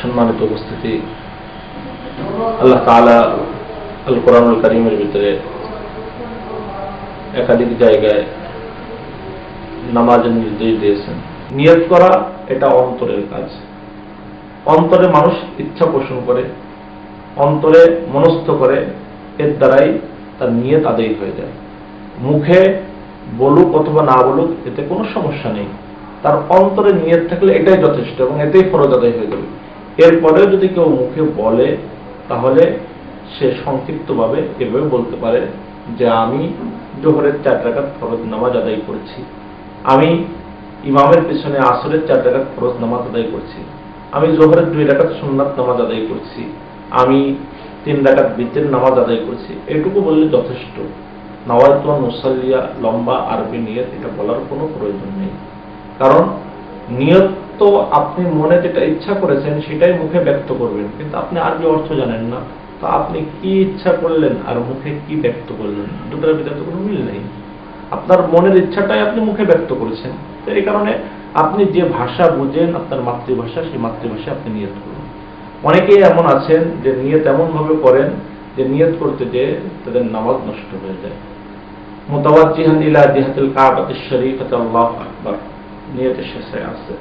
সম্মানিত উপস্থিতি। আল্লাহ আল কোরআনুল করিমের ভিতরে একাধিক জায়গায় নামাজের নির্দেশ দিয়েছেন। নিয়ত করা এটা অন্তরের কাজ। অন্তরে মানুষ ইচ্ছা পোষণ করে, অন্তরে মনস্থ করে, এর দ্বারাই তার নিয়ত আদায় হয়ে যায়। মুখে বলুক অথবা না বলুক, এতে কোনো সমস্যা নেই। তার অন্তরে নিয়ত থাকলে এটাই যথেষ্ট এবং এতেই ফরজ আদায় হয়ে যাবে। এরপরেও যদি কেউ মুখে বলে, তাহলে সে সংক্ষিপ্তভাবে এভাবে বলতে পারে যে, আমি জোহরের চার টাকার ফরজ নামাজ আদায় করছি। আমি ইমামের পিছনে আসরের চার টাকার ফরজ নামাজ আদায় করছি। আমি জোহরের দুই টাকার সুন্নাত নামাজ আদায় করছি। আমি তিন টাকার বৃত্তের নামাজ আদায় করছি। এটুকু বললে যথেষ্ট। নওয়ায়তুয়া মুসাল্লিয়া লম্বা আরবি নিয়ত, এটা বলার কোনো প্রয়োজন নেই। কারণ নিয়ত তো আপনি মনে যেটা ইচ্ছা করেছেন, সেটাই মুখে ব্যক্ত করবেন। কিন্তু আপনি আরবি অর্থ জানেন না। তো আপনি কি ইচ্ছা করলেন আর মুখে কি ব্যক্ত করলেন? দুটোর ভিতরে তো কোনো মিল নেই। আপনার মনের ইচ্ছাটাই আপনি মুখে ব্যক্ত করেছেন। তো এই কারণে আপনি যে ভাষা বুঝেন, আপনার মাতৃভাষা, সেই মাতৃভাষায় আপনি নিয়ত করুন। অনেকেই এমন আছেন যে নিয়ত এমনভাবে করেন যে নিয়ত করতে যে তাদের নামাজ নষ্ট হয়ে যায়। জিহাতিল শরীফাতে, আল্লাহু আকবার। নিয়তের শেষে আছে।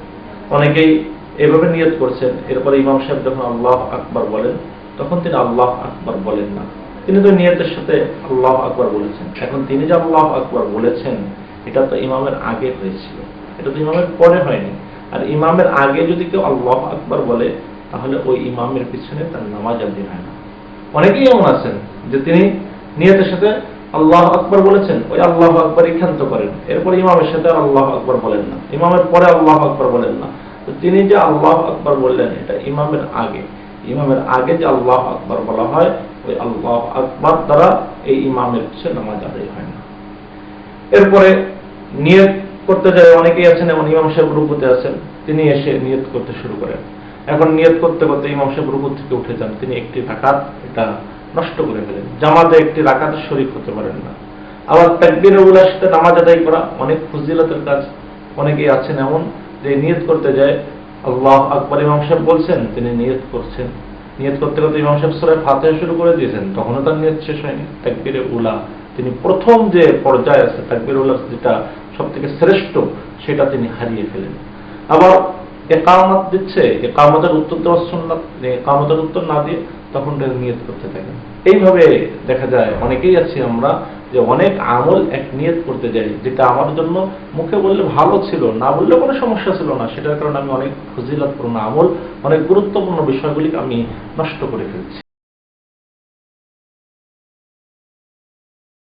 অনেকেই এভাবে নিয়ত করছেন। এরপরে ইমাম সাহেব যখন আল্লাহ আকবার বলেন, তখন তিনি আল্লাহ আকবার বলেন না। তিনি তো নিয়তের সাথে আল্লাহ আকবার বলেছেন। এখন তিনি যে আল্লাহ আকবার বলেছেন, এটা তো ইমামের আগে হয়েছিল। এটা তো ইমামের পরে হয়নি। আর ইমামের আগে যদি কেউ আল্লাহ আকবর বলে, তাহলে ওই ইমামের পিছনে তার নামাজ আদি হয় না। অনেকেই এমন আছেন যে তিনি নিয়তের সাথে আল্লাহ আকবর বলেছেন, ওই আল্লাহ আকবর ক্ষান্ত করেন। এরপর ইমামের সাথে আল্লাহ আকবর বলেন না। ইমামের পরে আল্লাহ আকবর বলেন না। তো তিনি যে আল্লাহ আকবর বললেন, এটা ইমামের আগে। ইমামের আগে যে আল্লাহ আকবর বলা হয়, ওই আল্লাহ আকবর দ্বারা এই ইমামের পিছনে নামাজ আদায় হয় না। এরপরে নিয়ত করতে যায় অনেকেই আছেন, এমন ইমাম সাহেব রুকুতে আছেন, তিনি এসে নিয়ত করতে শুরু করেন। এখন নিয়ত করতে করতে ইমাম সাহেব রুকু থেকে উঠে যান। তিনি একটি রাকাত এটা নষ্ট করে ফেলেন। জামাতে একটি রাকাতের শরীক হতে পারেন না। আবার তাকবির উল্লার সাথে নামাজ আদায় করা অনেক ফজিলতের কাজ। অনেকেই আছেন এমন যে নিয়ত করতে যায়, আল্লাহ আকবর ইমাম সাহেব বলছেন, তিনি নিয়ত করছেন। নিয়ত করতে করতে ইমাম সাহেব সরাই ফাতে শুরু করে দিয়েছেন। তখনও তার নিয়ত শেষ হয়নি। তাকবিরে উলা, তিনি প্রথম যে পর্যায়ে আছে তাকবির উল্লাহ যেটা সব থেকে শ্রেষ্ঠ, সেটা তিনি হারিয়ে ফেলেন। আবার একামত দিচ্ছে একামতের উত্তর দেওয়ার সুন্নাত একামতের উত্তর না দিয়ে তখন নিয়ত করতে থাকেন এইভাবে দেখা যায়, অনেকেই আছি আমরা যে অনেক আমল এক নিয়ত করতে যাই, যেটা আমার জন্য মুখে বললে ভালো ছিল, না বললে কোনো সমস্যা ছিল না। সেটার কারণে আমি অনেক ফজিলতপূর্ণ আমল, অনেক গুরুত্বপূর্ণ বিষয়গুলিকে আমি নষ্ট করে ফেলছি।